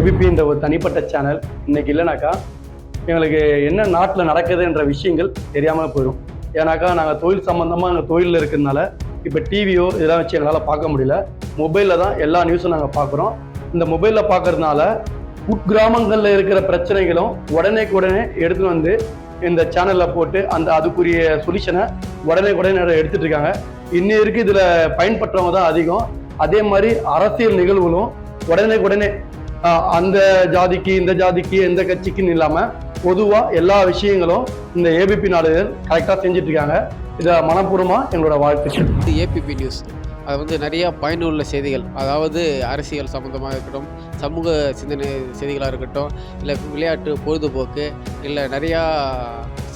ஏபிபின்ற ஒரு தனிப்பட்ட சேனல் இன்னைக்கு இல்லைனாக்கா எங்களுக்கு என்ன நாட்டில் நடக்குதுன்ற விஷயங்கள் தெரியாமல் போயிடும் ஏன்னாக்கா நாங்கள் தொழில் சம்மந்தமாக எங்கள் தொழிலில் இருக்கிறதுனால இப்போ டிவியோ இதெல்லாம் வச்சு எங்களால் பார்க்க முடியல. மொபைலில் தான் எல்லா நியூஸும் நாங்கள் பார்க்குறோம். இந்த மொபைலில் பார்க்கறதுனால உட்கிராமங்களில் இருக்கிற பிரச்சனைகளும் உடனே உடனே எடுத்துகிட்டு வந்து இந்த சேனலில் போட்டு அந்த அதுக்குரிய சொல்யூஷனை உடனே உடனே எடுத்துகிட்டு இருக்காங்க. இன்னும் இருக்கு இதில் பயன்படுறவங்க தான் அதிகம். அதே மாதிரி அரசியல் நிகழ்வுகளும் உடனே உடனே அந்த ஜாதிக்கு இந்த ஜாதிக்கு எந்த கட்சிக்குன்னு இல்லாமல் பொதுவாக எல்லா விஷயங்களும் இந்த ஏபிபி நாடுகள் கரெக்டாக செஞ்சுட்டு இருக்காங்க இதை மனப்பூர்வமாக எங்களோட வாழ்த்துக்கள். இது ஏபிபி நியூஸ் அது வந்து நிறைய பயனுள்ள செய்திகள். அதாவது அரசியல் சம்மந்தமாக இருக்கட்டும் சமூக சிந்தனை செய்திகளாக இருக்கட்டும் இல்லை விளையாட்டு பொழுதுபோக்கு இல்லை நிறையா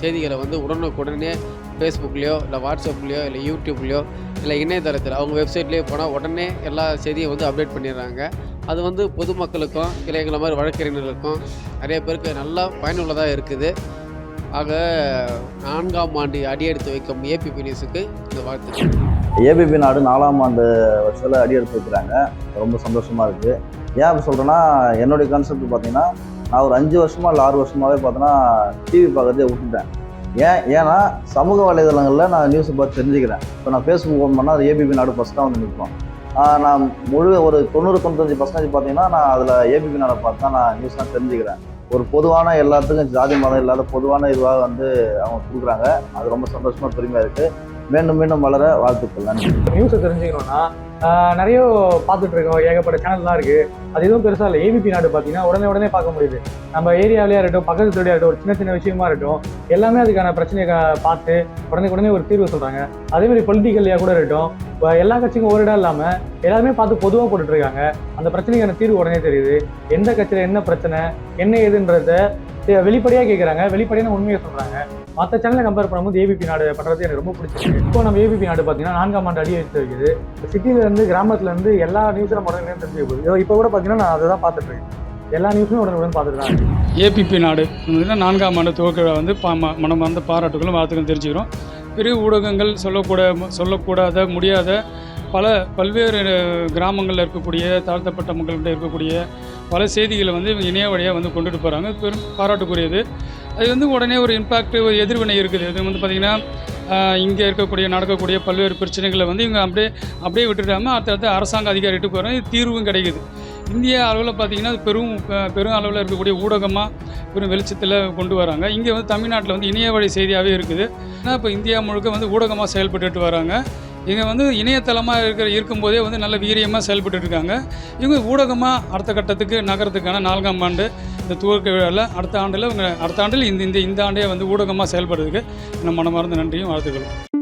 செய்திகளை வந்து உடனுக்குடனே ஃபேஸ்புக்லேயோ இல்லை வாட்ஸ்அப்லேயோ இல்லை யூடியூப்லேயோ இல்லை இணையதளத்தில் அவங்க வெப்சைட்லேயே போனால் உடனே எல்லா செய்தியும் வந்து அப்டேட் பண்ணிடுறாங்க. அது வந்து பொதுமக்களுக்கும் கிளைகளை மாதிரி வழக்கறிஞர்களுக்கும் நிறைய பேருக்கு நல்லா பயனுள்ளதாக இருக்குது. ஆக நான்காம் ஆண்டு அடியெடுத்து வைக்கும் ஏபிபி நியூஸுக்கு இந்த வாழ்த்து ஏபிபி நாடு நாலாம் ஆண்டு வருஷத்தில் அடியெடுத்து வைக்கிறாங்க. ரொம்ப சந்தோஷமாக இருக்குது ஏன் அப்படி சொல்கிறேன்னா என்னுடைய கான்செப்ட் பார்த்தீங்கன்னா நான் ஒரு அஞ்சு வருஷமாக இல்லை ஆறு வருஷமாகவே பார்த்தோன்னா டிவி பார்க்கறதே விட்டுட்டேன். ஏன் ஏன்னா சமூக வலைதளங்களில் நான் நியூஸை பார்த்து தெரிஞ்சுக்கிறேன். இப்போ நான் ஃபேஸ்புக் ஓப்பன் பண்ணால் அது ஏபிபி நாடு ஃபஸ்ட்டாக வந்து நிற்போம் நான் முழு ஒரு தொண்ணூறு தொண்ணூத்தஞ்சு பர்சன்டேஜ் பார்த்தீங்கன்னா நான் அதில் ஏபிபி நாடை பார்த்து தான் நான் நியூஸ்லாம் தெரிஞ்சுக்கிறேன். ஒரு பொதுவான எல்லாத்துக்கும் ஜாதி மதம் இல்லாத பொதுவான இதுவாக வந்து அவங்க கொடுக்குறாங்க. அது ரொம்ப சந்தோஷமாக பெருமையாக இருக்குது மீண்டும் மீண்டும் வளர வாழ்த்துக்கள். நன்றி. நியூஸை தெரிஞ்சுக்கணும்னா நிறைய பார்த்துட்டு இருக்கோம். ஏகப்பட்ட சேனல்லாம் இருக்குது அது எதுவும் பெருசாக இல்லை. ஏபிபி நாடு பார்த்தீங்கன்னா உடனே உடனே பார்க்க முடியுது. நம்ம ஏரியாவிலேயே இருக்கட்டும் பக்கத்து தொழிலாக இருக்கட்டும் ஒரு சின்ன சின்ன விஷயமா இருக்கட்டும் எல்லாமே அதுக்கான பிரச்சனையை பார்த்து உடனே உடனே ஒரு தீர்வு சொல்கிறாங்க அதேமாதிரி பொலிட்டிக்கல்லையாக பொலிட்டிக்கல்லையா கூட இருக்கட்டும் இப்போ எல்லா கட்சிக்கும் ஒரு இடம் இல்லாமல் எல்லாருமே பார்த்து பொதுவாக போட்டுட்ருக்காங்க. அந்த பிரச்சனைக்கான தீர்வு உடனே தெரியுது. எந்த கட்சியில் என்ன பிரச்சனை என்ன ஏதுன்றத வெளிப்படையாக கேட்குறாங்க வெளிப்படையான உண்மையை சொல்கிறாங்க மற்ற சேனலை கம்பேர் பண்ணும்போது ஏபிபி நாடு பண்ணுறது எனக்கு ரொம்ப பிடிச்சிருக்கு. இப்போ நம்ம ஏபிபி நாடு பார்த்தீங்கன்னா நான்காம் ஆண்டு அடியை எடுத்து வைக்குது சிட்டியிலேருந்து கிராமத்துலேருந்து இருந்து எல்லா நியூஸும் நம்ம உடனே தெரிஞ்சு போகுது. இப்போ கூட பார்த்தீங்கன்னா நான் அதை தான் பார்த்துட்டு இருக்கேன் எல்லா நியூஸுமே உடனே உடனே பார்த்துட்டு ஏபிபி நாடு. நான்காம் ஆண்டு துவக்க வந்து பா ம- மனமார்ந்த பாராட்டுகளும் வாழ்த்துக்களும் தெரிஞ்சுக்கிறோம். பெரிய ஊடகங்கள் சொல்லக்கூட சொல்லக்கூடாத முடியாத பல பல்வேறு கிராமங்களில் இருக்கக்கூடிய தாழ்த்தப்பட்ட மக்கள்கிட்ட இருக்கக்கூடிய பல செய்திகளை வந்து இணைய வழியாக வந்து கொண்டுட்டு போகிறாங்க பெரும் பாராட்டுக்குரியது. அது வந்து உடனே ஒரு இம்பாக்ட் ஒரு எதிர்வினை இருக்குது. இது வந்து பார்த்திங்கன்னா இங்கே இருக்கக்கூடிய நடக்கக்கூடிய பல்வேறு பிரச்சனைகளை வந்து இவங்க அப்படியே அப்படியே விட்டுட்டாமல் அடுத்தடுத்த அரசாங்க அதிகாரிகிட்ட போகிறாங்க தீர்வும் கிடைக்குது. இந்திய அளவில் பார்த்திங்கன்னா பெரும் பெரும் அளவில் இருக்கக்கூடிய ஊடகமாக பெரும் வெளிச்சத்தில் கொண்டு வராங்க. இங்கே வந்து தமிழ்நாட்டில் வந்து இணைய வழி செய்தியாகவே இருக்குது. ஏன்னா இப்போ இந்தியா முழுக்க வந்து ஊடகமாக செயல்பட்டுட்டு வராங்க. இங்கே வந்து இணையதளமாக இருக்கிற இருக்கும்போதே வந்து நல்ல வீரியமாக செயல்பட்டு இருக்காங்க. இவங்க ஊடகமாக அடுத்த கட்டத்துக்கு நகரத்துக்கான நான்காம் ஆண்டு இந்த துவக்க விழாவில் அடுத்த ஆண்டில் இவங்க அடுத்த ஆண்டில் இந்த இந்த இந்த ஆண்டே வந்து ஊடகமாக செயல்படுறதுக்கு நம்ம மனமார்ந்த நன்றியும் வாழ்த்துக்களும்.